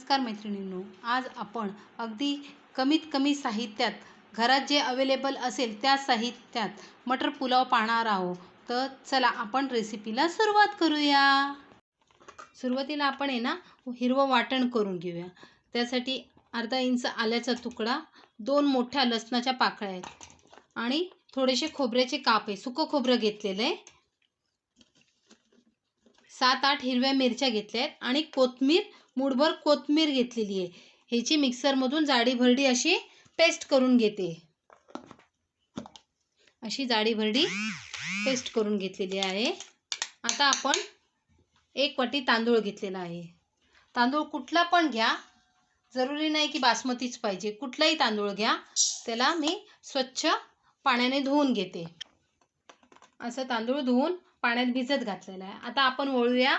नमस्कार मैत्रिणींनो आज आपण अगदी कमीत कमी साहित्यात घरात जे अवेलेबल असेल त्या साहित्यात मटर पुलाव पाहणार आहोत. तर चला आपण रेसिपीला सुरुवात करूया. सुरुवातीला आपण आहे ना हिरवं वाटण करून घेऊया. त्यासाठी अर्धा इंच आल्याचा तुकडा दोन मोठ्या लसणाच्या पाकळ्या आहेत. आणि थोडेसे खोबऱ्याचे काप आहे सुकं खोबरं घेतलेलं आहे. सात आठ हिरव्या मिरच्या घेतल्या आहेत आणि कोथमीर मुठभर कोथमीर घेतलेली आहे. ह्याची मिक्सरमधून जाडी भरडी अशी पेस्ट करून घेते. अशी जाडी भरडी पेस्ट करून घेतलेली आहे. आता आपण एक वाटी तांदूळ घेतलेला आहे. तांदूळ कुठला पण घ्या. जरुरी नाही की बासमतीच पाहिजे. कुठलाही तांदूळ घ्या. त्याला मी स्वच्छ पाण्याने धुवून घेते. असं तांदूळ धुवून पाण्यात भिजत घातलेला आहे. आता आपण वळूया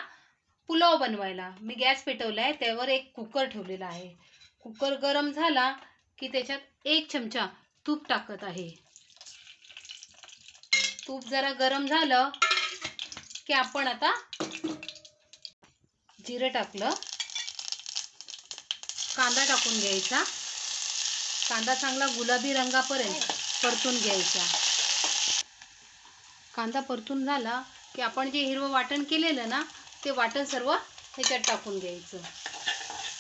पुलाव बनवायला. मी गॅस पेटवला आहे त्यावर एक कुकर ठेवलेला आहे. कुकर गरम झाला की त्याच्यात एक चमचा तूप टाकत आहे. तूप जरा गरम झालं की आपण आता जिरं टाकलं. कांदा टाकून घ्यायचा. कांदा चांगला गुलाबी रंगापर्यंत परतून घ्यायचा. कांदा परतून झाला की आपण जे हिरवं वाटण केलेलं ना ते वाटण सर्व ह्याच्यात टाकून घ्यायचं.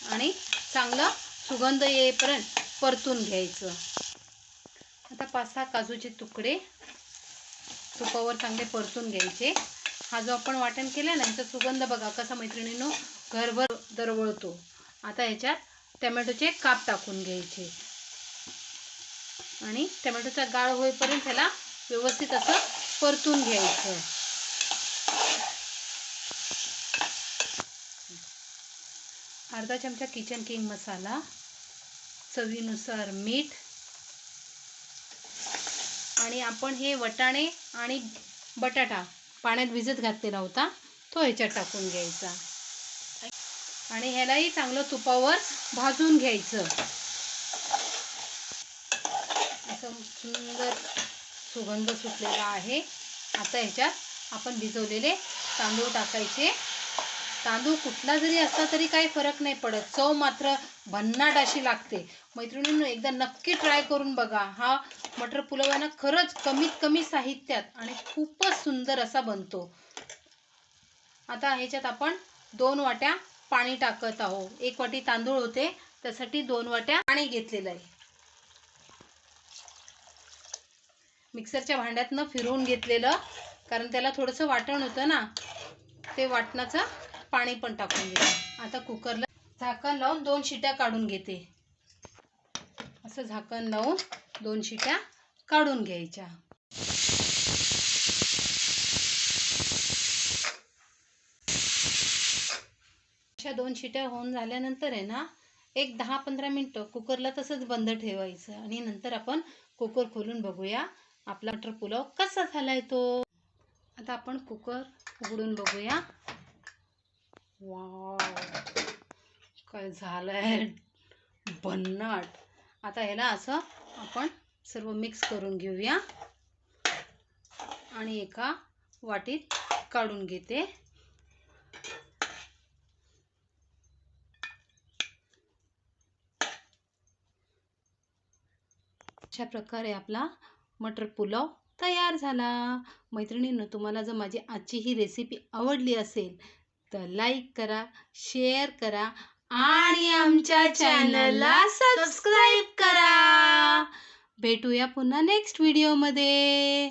आणि चांगलं सुगंध येईपर्यंत परतून घ्यायचं. आता पाच सहा काजूचे तुकडे तुपावर चांगले परतून घ्यायचे. हा जो आपण वाटण केलं ना ह्याचा सुगंध बघा कसा मैत्रिणीनो घरभर दरवळतो. आता ह्याच्यात टमॅटोचे काप टाकून घ्यायचे. आणि टमॅटोचा गाळ होईपर्यंत ह्याला व्यवस्थित असं परतून घ्यायचं. अर्धा चमचा किचन किंग मसाला चवीनुसार मीठ आणि आपण हे वटाणे आणि बटाटा पाण्यात भिजत घातलेला होता तो ह्याच्यात टाकून घ्यायचा. आणि ह्यालाही चांगलं तुपावर भाजून घ्यायचं. असं सुंदर सुगंध सुटलेला आहे. आता ह्याच्यात आपण भिजवलेले तांदूळ टाकायचे. तांदूळ कुठला जरी असला तरी काही फरक नाही पडत. चव मात्र भन्नाट अशी लागते. मैत्रिणींनो एकदा नक्की ट्राय करून बघा. हा मटर पुलावाना खरंच कमीत कमी साहित्यात आणि खूपच सुंदर असा बनतो. आता ह्याच्यात आपण दोन वाट्या पाणी टाकत आहोत. एक वाटी तांदूळ होते. त्यासाठी दोन वाट्या पाणी घेतलेलं आहे. मिक्सरच्या भांड्यातनं फिरवून घेतलेलं कारण त्याला थोडंसं वाटण होतं ना ते वाटणाचं पाणी पण टाकून घेते आता कुकरला झाकण लावून दोन शिट्या काढून घेते. असं झाकण लावून दोन शिट्या काढून घ्यायच्या. अशा दोन शिट्या होऊन झाल्यानंतर आहे ना एक दहा पंधरा मिनटं कुकरला तसंच बंद ठेवायचं आणि नंतर आपण कुकर खोलून बघूया आपला मटर पुलाव कसा झालाय तो. आता आपण कुकर उघडून बघूया. वाव. काय झालंय? भन्नाट. आता ह्याला असं आपण सर्व मिक्स करून घेऊया. आणि एका वाटीत काढून घेते. अशा प्रकारे आपला मटर पुलाव तयार झाला. मैत्रिणींनो तुम्हाला जर माझी आजची ही रेसिपी आवडली असेल तर लाईक करा शेअर करा आणि आमच्या चॅनलला सबस्क्राईब करा. भेटूया पुन्हा नेक्स्ट व्हिडिओमध्ये